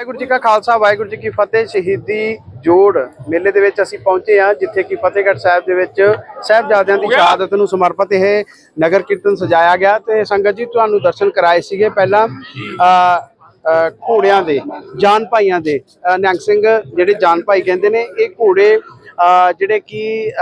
ਵਾਹਿਗੁਰੂ ਜੀ ਕਾ ਖਾਲਸਾ ਵਾਹਿਗੁਰੂ ਜੀ ਕੀ ਫਤਿਹ। ਸ਼ਹੀਦੀ ਜੋੜ ਮੇਲੇ ਦੇ ਵਿੱਚ ਅਸੀਂ ਪਹੁੰਚੇ ਹਾਂ ਜਿੱਥੇ ਕਿ ਫਤਿਹਗੜ੍ਹ ਸਾਹਿਬ ਦੇ ਵਿੱਚ ਸਾਹਿਬਜ਼ਾਦਿਆਂ ਦੀ ਸ਼ਹਾਦਤ ਨੂੰ ਸਮਰਪਿਤ ਇਹ ਨਗਰ ਕੀਰਤਨ ਸਜਾਇਆ ਗਿਆ ਤੇ ਸੰਗਤ ਜੀ ਤੁਹਾਨੂੰ ਦਰਸ਼ਨ ਕਰਾਏ ਸੀਗੇ ਪਹਿਲਾਂ ਘੋੜਿਆਂ ਦੇ ਜਾਨ ਭਾਈਆਂ ਦੇ। ਨਿਹੰਗ ਸਿੰਘ ਜਿਹੜੇ ਜਾਨ ਭਾਈ ਕਹਿੰਦੇ ਨੇ ਇਹ ਘੋੜੇ ਜਿਹੜੇ ਕਿ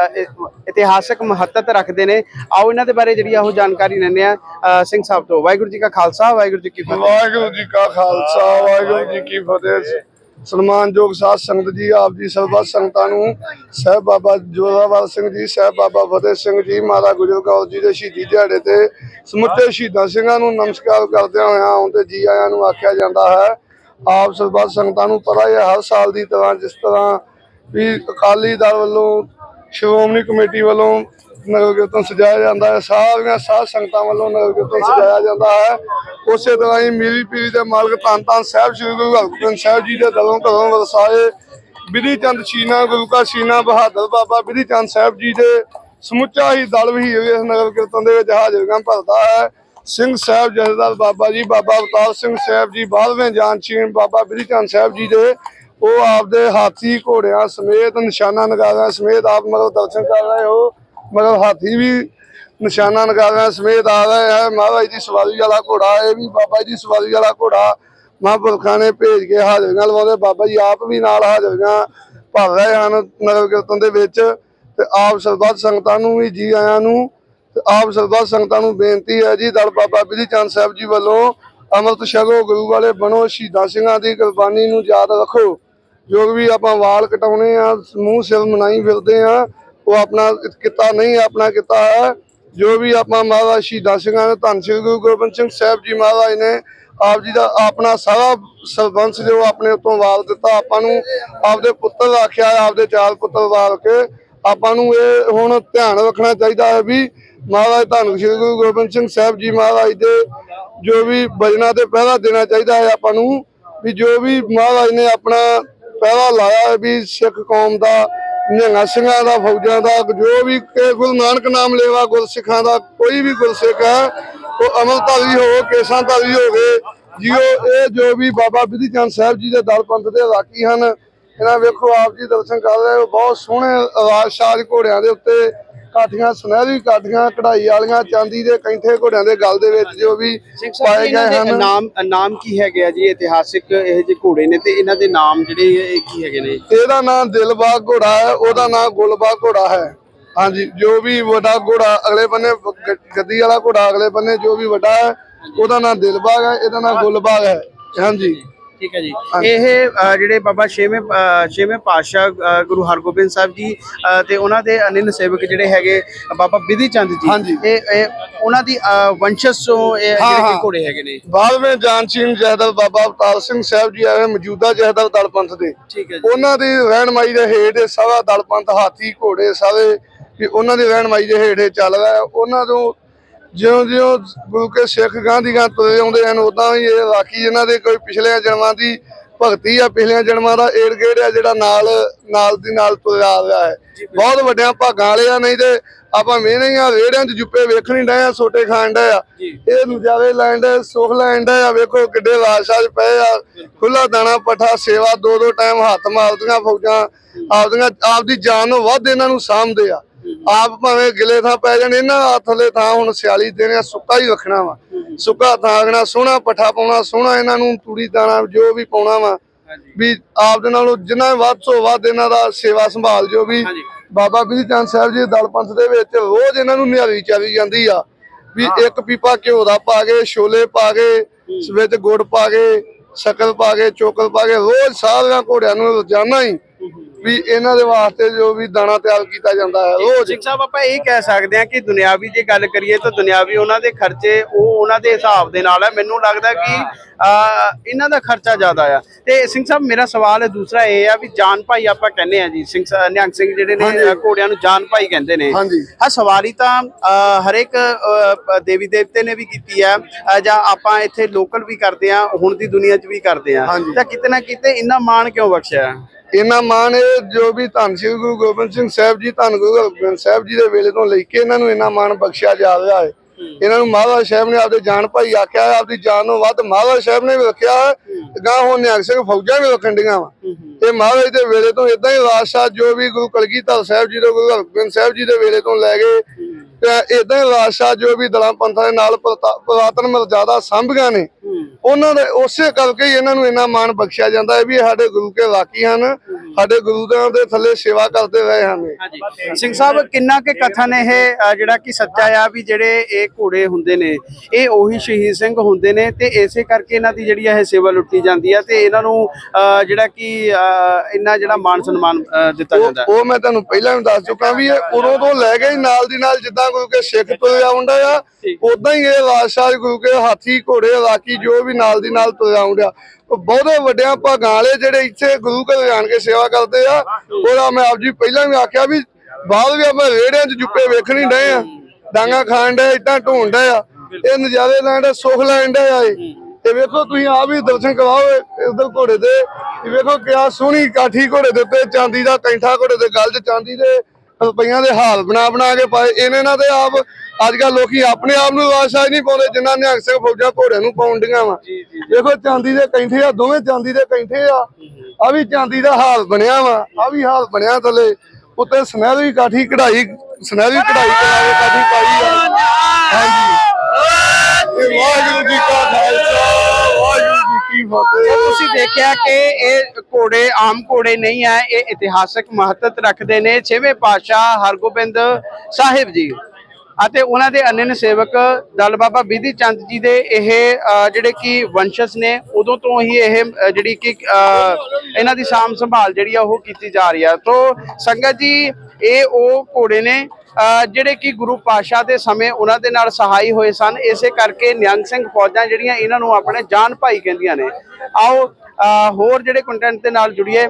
ਇਤਿਹਾਸਕ ਮਹੱਤਤਾ ਰੱਖਦੇ ਨੇ। ਆਓ ਇਹਨਾਂ ਦੇ ਬਾਰੇ ਜਿਹੜੀ ਆ ਉਹ ਜਾਣਕਾਰੀ ਲੈਂਦੇ ਆ ਸਿੰਘ ਸਾਹਿਬ ਤੋਂ। ਵਾਹਿਗੁਰੂ ਜੀ ਕਾ ਖਾਲਸਾ, ਵਾਹਿਗੁਰੂ ਜੀ ਕੀ ਫਤਿਹ। ਵਾਹਿਗੁਰੂ ਜੀ ਕਾ ਖਾਲਸਾ, ਵਾਹਿਗੁਰੂ ਜੀ ਕੀ ਫਤਿਹ। ਸਨਮਾਨਯੋਗ ਸਾਧ ਸੰਗਤ ਜੀ, ਆਪ ਜੀ ਸਰਬੱਤ ਸੰਗਤਾਂ ਨੂੰ, ਸਹਿਬ ਬਾਬਾ ਜੋਰਾਵਰ ਸਿੰਘ ਜੀ, ਸਹਿਬ ਬਾਬਾ ਫਤਿਹ ਸਿੰਘ ਜੀ, ਮਾਤਾ ਗੁਜਰ ਕੌਰ ਜੀ ਦੇ ਸ਼ਹੀਦੀ ਦਿਹਾੜੇ ਤੇ ਸਮੁੱਚੇ ਸ਼ਹੀਦਾਂ ਸਿੰਘਾਂ ਨੂੰ ਨਮਸਕਾਰ ਕਰਦਿਆਂ ਹੋਇਆਂ ਆਉਂਦੇ ਜੀ ਆਇਆਂ ਨੂੰ ਆਖਿਆ ਜਾਂਦਾ ਹੈ, ਆਪ ਸਰਬੱਤ ਸੰਗਤਾਂ ਨੂੰ ਪਤਾ ਹੈ ਹਰ ਸਾਲ ਦੀ ਤਰ੍ਹਾਂ, ਜਿਸ ਤਰ੍ਹਾਂ ਵੀ ਅਕਾਲੀ ਦਲ ਵੱਲੋਂ, ਸ਼੍ਰੋਮਣੀ ਕਮੇਟੀ ਵੱਲੋਂ ਨਗਰ ਕੀਰਤਨ ਸਜਾਇਆ ਜਾਂਦਾ ਹੈ। ਸਾਰੀਆਂ ਸਾਧ ਸੰਗਤਾਂ ਵੱਲੋਂ ਨਗਰ ਕੀਰਤਨ ਸਜਾਇਆ ਜਾਂਦਾ ਹੈ। ਉਸੇ ਤਰ੍ਹਾਂ ਹੀ ਮੀਰੀ ਪੀਰੀ ਦੇ ਮਾਲਕ ਧੰਨ ਧੰਨ ਸਾਹਿਬ ਸ੍ਰੀ ਗੁਰੂ ਹਰਗੋਬਿੰਦ ਸਾਹਿਬ ਜੀ ਦੇ ਦਲੋਂ ਘਰੋਂ ਵਰਸਾਏ। ਵਿਧੀ ਚੰਦ ਸ਼ੀਨਾ ਗੁਰੂ ਕਾ ਸ਼ੀਨਾ ਬਹਾਦਰ ਬਾਬਾ ਬਿਧੀ ਚੰਦ ਸਾਹਿਬ ਜੀ ਦੇ ਸਮੁੱਚਾ ਹੀ ਦਲ ਵੀ ਇਸ ਨਗਰ ਕੀਰਤਨ ਦੇ ਵਿੱਚ ਹਾਜ਼ਰੀਆਂ ਭਰਦਾ ਹੈ। ਸਿੰਘ ਸਾਹਿਬ ਜਥੇਦਾਰ ਬਾਬਾ ਜੀ, ਬਾਬਾ ਅਵਤਾਰ ਸਿੰਘ ਸਾਹਿਬ ਜੀ, ਬਾਲਵੇਂ ਜਾਨਸ਼ੀਨ ਬਾਬਾ ਵਿਧੀ ਚੰਦ ਸਾਹਿਬ ਜੀ ਦੇ ਉਹ ਆਪਦੇ ਹਾਥੀ ਘੋੜਿਆਂ ਸਮੇਤ ਨਿਸ਼ਾਨਾ ਨਗਾਰਿਆਂ ਸਮੇਤ ਆਪ ਮਤਲਬ ਦਰਸ਼ਨ ਕਰ ਰਹੇ ਹੋ। ਮਤਲਬ ਹਾਥੀ ਵੀ ਨਿਸ਼ਾਨਾ ਨਗਾਰਿਆਂ ਸਮੇਤ ਆ ਰਹੇ ਹੈ। ਮਹਾਰਾਜ ਦੀ ਸਵਾਰੀ ਵਾਲਾ ਘੋੜਾ, ਇਹ ਵੀ ਬਾਬਾ ਜੀ ਦੀ ਸਵਾਰੀ ਵਾਲਾ ਘੋੜਾ ਮਹਾਂਪੁਰਖਾਂ ਨੇ ਭੇਜ ਕੇ ਹਾਜ਼ਰੀਆਂ ਲਵਾਉਂਦੇ ਬਾਬਾ ਜੀ ਆਪ ਵੀ ਨਾਲ ਹਾਜ਼ਰੀਆਂ ਭਰ ਰਹੇ ਹਨ ਨਗਰ ਕੀਰਤਨ ਦੇ ਵਿੱਚ। ਤੇ ਆਪ ਸਰਬੱਤ ਸੰਗਤਾਂ ਨੂੰ ਵੀ ਜੀ ਆਇਆਂ ਨੂੰ, ਤੇ ਆਪ ਸਰਬੱਤ ਸੰਗਤਾਂ ਨੂੰ ਬੇਨਤੀ ਹੈ ਜੀ, ਦਲ ਬਾਬਾ ਬਿਧੀ ਚੰਦ ਸਾਹਿਬ ਜੀ ਵੱਲੋਂ ਅੰਮ੍ਰਿਤ ਛਕੋ, ਗੁਰੂ ਵਾਲੇ ਬਣੋ, ਸ਼ਹੀਦਾਂ ਸਿੰਘਾਂ ਦੀ ਕੁਰਬਾਨੀ ਨੂੰ ਯਾਦ ਰੱਖੋ। ਜੋ ਵੀ ਆਪਾਂ ਵਾਲ ਕਟਾਉਣੇ ਆ, ਮੂੰਹ ਸਿਰ ਮਨਾਈ ਫਿਰਦੇ ਆ, ਉਹ ਆਪਣਾ ਕਿੱਤਾ ਨਹੀਂ, ਆਪਣਾ ਕਿੱਤਾ ਹੈ। ਜੋ ਵੀ ਆਪਾਂ ਮਹਾਰਾਜ ਸ਼ਹੀਦਾਂ ਸਿੰਘਾਂ ਨੇ ਧੰਨ ਸ੍ਰੀ ਗੁਰੂ ਗੋਬਿੰਦ ਸਿੰਘ ਸਾਹਿਬ ਜੀ ਮਹਾਰਾਜ ਨੇ ਆਪ ਜੀ ਦਾ ਆਪਣਾ ਸਾਰਾ ਸਰਬੰਸ ਜੋ ਆਪਣੇ ਉਤੋਂ ਵਾਲ ਦਿੱਤਾ ਆਪਾਂ ਨੂੰ, ਆਪਦੇ ਪੁੱਤਰ ਆਖਿਆ ਆਪਦੇ ਚਾਰ ਪੁੱਤਰ ਵਾਲ ਕੇ ਆਪਾਂ ਨੂੰ ਇਹ ਹੁਣ ਧਿਆਨ ਰੱਖਣਾ ਚਾਹੀਦਾ ਹੈ ਵੀ ਮਹਾਰਾਜ ਧੰਨ ਸ੍ਰੀ ਗੁਰੂ ਗੋਬਿੰਦ ਸਿੰਘ ਸਾਹਿਬ ਜੀ ਮਹਾਰਾਜ ਦੇ ਜੋ ਵੀ ਭਜਨਾਂ ਤੇ ਪਹਿਰਾ ਦੇਣਾ ਚਾਹੀਦਾ ਹੈ ਆਪਾਂ ਨੂੰ, ਵੀ ਜੋ ਵੀ ਮਹਾਰਾਜ ਨੇ ਆਪਣਾ ਪਹਿਰਾ ਲਾਇਆ ਵੀ ਸਿੱਖ ਕੌਮ ਦਾ, ਨਿਹੰਗਾਂ ਸਿੰਘਾਂ ਦਾ, ਫੌਜਾਂ ਦਾ, ਜੋ ਵੀ ਗੁਰੂ ਨਾਨਕ ਨਾਮ ਲੇਵਾ ਗੁਰਸਿੱਖਾਂ ਦਾ ਕੋਈ ਵੀ ਗੁਰਸਿੱਖ ਹੈ, ਉਹ ਅਮਲਧਾਰੀ ਹੋ ਕੇਸਾਂ ਧਾਰੀ ਹੋਵੇ ਜਿਉ ਇਹ ਜੋ ਵੀ ਬਾਬਾ ਬਿਧੀ ਚੰਦ ਸਾਹਿਬ ਜੀ ਦੇ ਦਲ ਪੰਥ ਦੇ ਰਾਖੀ ਹਨ, ਇਹਨਾਂ ਵੇਖੋ ਆਪ ਜੀ ਦਰਸ਼ਨ ਕਰ ਰਹੇ ਹੋ, ਬਹੁਤ ਸੋਹਣੇ ਰਾਜਸ਼ਾਜ ਘੋੜਿਆਂ ਦੇ ਉੱਤੇ ਕਾਠੀਆਂ ਸੁਨਹਿਰੀ ਕਾਠੀਆਂ ਕਢਾਈ ਵਾਲੀਆਂ ਚਾਂਦੀ ਦੇ ਕੈਂਠੇ ਘੋੜਿਆਂ ਦੇ ਗਲ ਦੇ ਵਿੱਚ ਜੋ ਵੀ ਪਾਏ ਗਏ ਹਨ। ਨਾਮ ਨਾਮ ਕੀ ਹੈਗੇ ਆ ਜੀ? ਇਤਿਹਾਸਿਕ ਇਹ ਜਿਹੇ ਘੋੜੇ ਨੇ ਤੇ ਇਹਨਾਂ ਦੇ ਨਾਮ ਜਿਹੜੇ ਇਹ ਕੀ ਹੈਗੇ ਨੇ? ਇਹਦਾ ਨਾਮ ਦਿਲਬਾਗ ਘੋੜਾ ਹੈ ਉਹਦਾ ਨਾਮ ਗੁਲਬਾਗ ਘੋੜਾ ਹੈ। ਹਾਂਜੀ ਜੋ ਵੀ ਵੱਡਾ ਘੋੜਾ ਅਗਲੇ ਬੰਨੇ ਗੱਦੀ ਵਾਲਾ ਘੋੜਾ ਅਗਲੇ ਬੰਨੇ ਜੋ ਵੀ ਵੱਡਾ ਹੈ ਉਹਦਾ ਨਾਮ ਦਿਲਬਾਗ ਹੈ ਇਹਦਾ ਨਾਮ ਗੁਲਬਾਗ ਹੈ। ਹਾਂਜੀ। ਠੀਕ ਹੈ ਜੀ ਇਹ ਜਿਹੜੇ ਬਾਬਾ ਛੇਵੇਂ ਛੇਵੇਂ ਪਾਤਸ਼ਾਹ ਗੁਰੂ ਹਰਗੋਬਿੰਦ ਸਾਹਿਬ ਜੀ ਤੇ ਉਹਨਾਂ ਦੇ ਅਨਿਲ ਸੇਵਕ ਜਿਹੜੇ ਹੈਗੇ ਬਾਬਾ ਬਿਧੀ ਚੰਦ ਜੀ। ਇਹ ਉਹਨਾਂ ਦੀ ਅ, ਵੰਸ਼ਜ ਤੋਂ ਇਹ ਜਿਹੜੇ। ਘੋੜੇ ਹੈਗੇ ਨੇ ਬਾਅਦ ਵਿੱਚ ਜਾਨ ਸਿੰਘ ਜਹਦਰ ਬਾਬਾ ਅਵਤਾਰ ਸਿੰਘ ਸਾਹਿਬ ਜੀ ਆਏ ਮੌਜੂਦਾ ਜਹਦਰ ਦਲ ਪੰਥ ਦੇ ਉਹਨਾਂ ਦੀ ਰਹਿਨਮਾਈ ਦੇ ਹੇਠ ਸਾਰਾ ਦਲ ਪੰਥ ਹਾਥੀ ਘੋੜੇ ਸਾਰੇ ਵੀ ਉਹਨਾਂ ਦੀ ਰਹਿਨਮਾਈ ਦੇ ਹੇਠ ਇਹ ਚੱਲ ਰਿਹਾ ਹੈ। ਉਹਨਾਂ ਤੋਂ ਜਿਉਂ ਜਿਉਂ ਗੁਰੂ ਕੇ ਸਿੱਖ ਗਾਂਧੀਆਂ ਤੁਰੇ ਆਉਂਦੇ ਹਨ ਉਦਾਂ ਹੀ ਇਹ ਰਾਖੀ ਇਹਨਾਂ ਦੇ ਕੋਈ ਪਿਛਲੇ ਜਨਮਾਂ ਦੀ ਭਗਤੀ ਆ ਪਿਛਲੇ ਜਨਮਾਂ ਦਾ ਏੜ ਗੇੜ ਆ ਜਿਹੜਾ ਨਾਲ ਨਾਲ ਦੀ ਨਾਲ ਤੁਰਿਆ ਆ ਰਿਹਾ ਹੈ। ਬਹੁਤ ਵੱਡਿਆਂ ਭਾਗਾਂ ਵਾਲੇ ਆ ਨਹੀਂ ਤੇ ਆਪਾਂ ਵੇਹਨੇ ਆ ਰੇੜਿਆਂ 'ਚ ਜੁੱਪੇ ਵੇਖਣ ਹੀ ਡਏ ਆ ਸੋਟੇ ਖਾਣ ਡਏ ਆ। ਇਹ ਨਜ਼ਾਰੇ ਲੈਣ ਡਏ ਸੁਖ ਲੈਣ ਡਏ ਆ ਵੇਖੋ ਕਿੱਡੇ ਰਾਸ਼ਾਜ ਪਏ ਆ। ਖੁੱਲਾ ਦਾਣਾ ਪਠਾ ਸੇਵਾ ਦੋ ਦੋ ਟਾਈਮ ਹੱਥ ਮਾਰਦੀਆਂ ਫੌਜਾਂ ਆਪਦੀਆਂ ਆਪਦੀ ਜਾਨ ਨੂੰ ਵੱਧ ਇਹਨਾਂ ਨੂੰ ਸਾਂਭਦੇ ਆ। ਆਪ ਭਾਵੇਂ ਗਿਲੇ ਥਾਂ ਪੈ ਜਾਣ ਇਹਨਾਂ ਦਾ ਥੱਲੇ ਥਾਂ ਹੁਣ ਸਿਆਲੀ ਦੇਣੇ ਆ, ਸੁੱਕਾ ਹੀ ਰੱਖਣਾ ਵਾ। ਸੁੱਕਾ ਥਾਂ ਰੱਖਣਾ ਸੋਹਣਾ ਪੱਠਾ ਪਾਉਣਾ ਸੋਹਣਾ ਇਹਨਾਂ ਨੂੰ ਤੂੜੀ ਦਾਣਾ ਜੋ ਵੀ ਪਾਉਣਾ ਵਾ ਵੀ ਆਪ ਦੇ ਨਾਲੋਂ ਜਿੰਨਾ ਵੱਧ ਤੋਂ ਵੱਧ ਇਹਨਾਂ ਦਾ ਸੇਵਾ ਸੰਭਾਲ ਜੋ ਵੀ। ਬਾਬਾ ਬਿਧੀ ਚੰਦ ਸਾਹਿਬ ਜੀ ਦਲ ਪੰਥ ਦੇ ਵਿੱਚ ਰੋਜ਼ ਇਹਨਾਂ ਨੂੰ ਨਿਹਾਰੀ ਚਾਰੀ ਜਾਂਦੀ ਆ ਵੀ ਇੱਕ ਪੀਪਾ ਘਿਓ ਦਾ ਪਾ ਕੇ ਛੋਲੇ ਪਾ ਕੇ ਵਿੱਚ ਗੁੜ ਪਾ ਕੇ ਸ਼ੱਕਰ ਪਾ ਕੇ ਚੋਕਲ ਪਾ ਕੇ ਰੋਜ਼ ਸਾਰਿਆਂ ਘੋੜਿਆਂ ਨੂੰ ਰੋਜ਼ਾਨਾ ਹੀ ਵੀ ਇਹਨਾਂ ਦੇ ਵਾਸਤੇ ਜੋ ਵੀ ਦਾਣਾ ਤਿਆਰ ਕੀਤਾ ਜਾਂਦਾ ਹੈ ਰੋਜ਼ ਸਿੰਘ ਸਾਹਿਬ, ਆਪਾਂ ਇਹ ਕਹਿ ਸਕਦੇ ਹਾਂ ਕਿ ਦੁਨਿਆਵੀ ਜੇ ਗੱਲ ਕਰੀਏ ਤਾਂ ਦੁਨਿਆਵੀ ਉਹਨਾਂ ਦੇ ਖਰਚੇ ਉਹ ਉਹਨਾਂ ਦੇ ਹਿਸਾਬ ਦੇ ਨਾਲ ਹੈ। ਮੈਨੂੰ ਲੱਗਦਾ ਕਿ ਇਹਨਾਂ ਦਾ ਖਰਚਾ ਜ਼ਿਆਦਾ ਆ। ਤੇ ਸਿੰਘ ਸਾਹਿਬ ਮੇਰਾ ਸਵਾਲ ਹੈ ਦੂਸਰਾ ਇਹ ਆ ਵੀ ਜਾਨ ਭਾਈ ਆਪਾਂ ਕਹਿੰਦੇ ਆ ਜੀ ਸਿੰਘ ਨਿਹੰਗ ਸਿੰਘ ਜਿਹੜੇ ਨੇ ਘੋੜਿਆਂ ਨੂੰ ਜਾਨ ਭਾਈ ਕਹਿੰਦੇ ਨੇ। ਹਾਂ ਸਵਾਰੀ ਤਾਂ ਹਰੇਕ ਦੇਵੀ ਦੇਵਤੇ ਨੇ ਵੀ ਕੀਤੀ ਅ, ਜਾਂ ਆਪਾਂ ਇੱਥੇ ਲੋਕਲ ਵੀ ਕਰਦੇ ਆ ਹੁਣ ਦੀ ਦੁਨੀਆ 'ਚ ਵੀ ਕਰਦੇ ਆ। ਤਾਂ ਕਿਤੇ ਨਾ ਕਿਤੇ ਇੰਨਾ ਮਾਣ ਕਿਉਂ ਬਖਸ਼ਿਆ? ਇਹਨਾਂ ਮਾਨ ਇਹ ਜੋ ਵੀ ਧੰਨ ਸ੍ਰੀ ਗੁਰੂ ਗੋਬਿੰਦ ਸਿੰਘ ਸਾਹਿਬ ਜੀ ਧੰਨ ਗੁਰੂ ਹਰਗੋਬਿੰਦ ਸਾਹਿਬ ਜੀ ਦੇ ਵੇਲੇ ਤੋਂ ਲੈ ਕੇ ਇਹਨਾਂ ਨੂੰ ਇਹਨਾਂ ਮਾਨ ਬਖਸ਼ਿਆ ਜਾ ਰਿਹਾ ਹੈ। ਇਹਨਾਂ ਨੂੰ ਮਹਾਰਾਜ ਸਾਹਿਬ ਨੇ ਆਪਦੇ ਜਾਨ ਭਾਈ ਆਖਿਆ ਆਪਦੀ ਜਾਨ ਨੂੰ ਵੱਧ ਮਹਾਰਾਜ ਸਾਹਿਬ ਨੇ ਵੀ ਰੱਖਿਆ ਗਾਂ ਹੁਣ ਨਿਹੰਗ ਸਿੰਘ ਫੌਜਾਂ ਵੀ ਰੱਖਣ ਡੀਆਂ ਵਾ। ਤੇ ਮਹਾਰਾਜ ਦੇ ਵੇਲੇ ਤੋਂ ਇਦਾਂ ਹੀ ਰਾਜਸ਼ਾਹ ਜੋ ਵੀ ਗੁਰੂ ਕਲਗੀਧਰ ਸਾਹਿਬ ਜੀ ਦੇ ਗੁਰੂ ਹਰਗੋਬਿੰਦ ਸਾਹਿਬ ਜੀ ਦੇ ਵੇਲੇ ਤੋਂ ਲੈ ਕੇ ਤੇ ਇਦਾਂ ਹੀ ਰਾਜਸ਼ਾਹ ਜੋ ਵੀ ਦਲਾਂ ਪੰਥਾਂ ਦੇ ਨਾਲ ਪੁਰਾਤਾ- ਪੁਰਾਤਨ ਮਰਜ਼ਾਦਾ ਸਾਂਭੀਆਂ ਨੇ ਉਹਨਾਂ ਦੇ ਉਸੇ ਕਰਕੇ ਹੀ ਇਹਨਾਂ ਨੂੰ ਇੰਨਾ ਮਾਣ ਬਖਸ਼ਿਆ ਜਾਂਦਾ ਹੈ ਵੀ ਇਹ ਸਾਡੇ ਗੁਰੂ ਕੇ ਵਾਕੀ ਹਨ ਸਾਡੇ ਗੁਰੂ ਦੇ ਦੇ ਥੱਲੇ ਸੇਵਾ ਕਰਦੇ ਰਹੇ ਹਨ ਸਿੰਘ ਸਾਹਿਬ ਕਿੰਨਾ ਕੇ ਕਥਨ ਇਹ ਜਿਹੜਾ ਕਿ ਸੱਚਾ ਆ ਵੀ ਜਿਹੜੇ ਇਹ ਘੋੜੇ ਹੁੰਦੇ ਨੇ ਇਹ ਉਹੀ ਸ਼ਹੀਦ ਸਿੰਘ ਹੁੰਦੇ ਨੇ ਤੇ ਇਸੇ ਕਰਕੇ ਇਹਨਾਂ ਦੀ ਜਿਹੜੀ ਇਹ ਸੇਵਾ ਲੁੱਟੀ ਜਾਂਦੀ ਆ ਤੇ ਇਹਨਾਂ ਨੂੰ ਜਿਹੜਾ ਕਿ ਇੰਨਾ ਜਿਹੜਾ ਮਾਨ ਸਨਮਾਨ ਦਿੱਤਾ ਜਾਂਦਾ। ਉਹ ਮੈਂ ਤੁਹਾਨੂੰ ਪਹਿਲਾਂ ਵੀ ਦੱਸ ਚੁੱਕਾ ਵੀ ਇਹ ਉਦੋਂ ਤੋਂ ਲੈ ਕੇ ਹੀ ਨਾਲ ਦੀ ਨਾਲ ਜਿੱਦਾਂ ਗੁਰੂ ਕੇ ਸਿੱਖ ਤੁਰਿਆ ਆਉਂਦਾ ਆ ਉਦਾਂ ਹੀ ਇਹ ਰਾਜਸ਼ਾਹ ਗੁਰੂ ਕੇ ਹਾਥੀ ਘੋੜੇ ਰਾਕੀ ਜੋ ਵੀ ਨਾਲ ਦੀ ਨਾਲ ਤੁਰਿਆ ਆਉਂਦਾ। ਬਹੁਤੇ ਵੱਡਿਆਂ ਭਾਗਾਂ ਵਾਲੇ ਜਿਹੜੇ ਇੱਥੇ ਗੁਰੂ ਘਰ ਆਣ ਕੇ ਸੇਵਾ ਕਰਦੇ ਆ, ਉਹਦਾ ਮੈਂ ਆਪ ਜੀ ਪਹਿਲਾਂ ਵੀ ਆਖਿਆ ਵੀ ਬਾਅਦ ਵੀ ਆਪਾਂ ਰੇੜਿਆਂ 'ਚ ਜੁੱਪੇ ਵੇਖਣ ਡਏ ਆ। ਡਾਂਗਾ ਖਾਣ ਡਏ, ਇੱਟਾਂ ਢੋਣ ਡਏ ਆ। ਇਹ ਨਜ਼ਾਰੇ ਲੈਣ ਦਾ ਸੁੱਖ ਲੈਣ ਡਏ ਆ ਇਹ। ਤੇ ਵੇਖੋ ਤੁਸੀਂ ਆ ਵੀ ਦਰਸ਼ਨ ਕਰਾਓ ਇਧਰ ਘੋੜੇ ਤੇ। ਵੇਖੋ ਕਿਆ ਸੋਹਣੀ ਕਾਠੀ ਘੋੜੇ ਦੇ ਉੱਤੇ ਚਾਂਦੀ ਦਾ ਕੈਂਠਾ ਘੋੜੇ ਦੇ ਗਲ 'ਚ ਚਾਂਦੀ ਦੇ। ਰੁਪਈਆਂ ਦੇ ਹਾਲ ਬਣਾ ਬਣਾ ਕੇ ਪਾਏ। ਇਹਨੇ ਨਾਲ ਤੇ ਆਪ ਅੱਜ ਕੱਲ ਲੋਕੀ ਆਪਣੇ ਆਪ ਨੂੰ ਆਸ਼ਾ ਨਹੀਂ ਪਾਉਂਦੇ ਜਿੰਨਾ ਨਿਹੰਗ ਸਿੰਘ ਫੌਜਾਂ ਘੋੜਿਆਂ ਨੂੰ ਪਾਉਣ ਡੀਆਂ ਵਾ। ਵੇਖੋ ਚਾਂਦੀ ਦੇ ਕੈਂਠੇ ਆ ਦੋਵੇਂ ਚਾਂਦੀ ਦੇ ਕੈਂਠੇ ਆ। ਆ ਵੀ ਚਾਂਦੀ ਦਾ ਹਾਲ ਬਣਿਆ ਵਾ ਆ ਵੀ ਹਾਲ ਬਣਿਆ ਥੱਲੇ। ਉੱਤੇ ਸੁਨਹਿਰੀ ਕਾਠੀ ਕਢਾਈ ਸੁਨਹਿਰੀ ਕਢਾਈ ਕਰਾ ਕੇ ਕਾਠੀ ਪਾਈ ਆ। ਹਾਂਜੀ। ਫਤਿਹ ਤੁਸੀਂ ਦੇਖਿਆ ਕਿ ਇਹ ਘੋੜੇ ਆਮ ਘੋੜੇ ਨਹੀਂ ਆ ਇਹ ਇਤਿਹਾਸਕ ਮਹੱਤਵ ਰੱਖਦੇ ਨੇ। ਛੇਵੇਂ ਪਾਤਸ਼ਾਹ ਹਰਗੋਬਿੰਦ ਸਾਹਿਬ ਜੀ। ਅਤੇ ਉਹਨਾਂ ਦੇ ਅਨੰਨ ਸੇਵਕ ਦਲ ਬਾਬਾ ਬਿਧੀ ਚੰਦ ਜੀ ਦੇ ਇਹ ਜਿਹੜੇ ਕਿ ਵੰਸ਼ਜ ਨੇ, ਉਦੋਂ ਤੋਂ ਹੀ ਇਹ ਜਿਹੜੀ ਕਿ ਇਹਨਾਂ ਦੀ ਸਾਂਭ ਸੰਭਾਲ ਜਿਹੜੀ ਆ ਉਹ ਕੀਤੀ ਜਾ ਰਹੀ ਆ। ਤੋਂ ਸੰਗਤ ਜੀ, ਇਹ ਉਹ ਘੋੜੇ ਨੇ ਜਿਹੜੇ ਕਿ ਗੁਰੂ ਪਾਸ਼ਾ ਦੇ ਸਮੇਂ ਉਹਨਾਂ ਦੇ ਨਾਲ ਸਹਾਈ ਹੋਏ ਸਨ। ਇਸੇ ਕਰਕੇ ਨਿਹੰਗ ਸਿੰਘ ਫੌਜਾਂ ਜਿਹੜੀਆਂ ਇਹਨਾਂ ਨੂੰ ਆਪਣੇ ਜਾਨ ਭਾਈ ਕਹਿੰਦੀਆਂ ਨੇ। ਆਓ ਹੋਰ ਜਿਹੜੇ ਕੰਟੈਂਟ ਦੇ ਨਾਲ ਜੁੜੀਏ।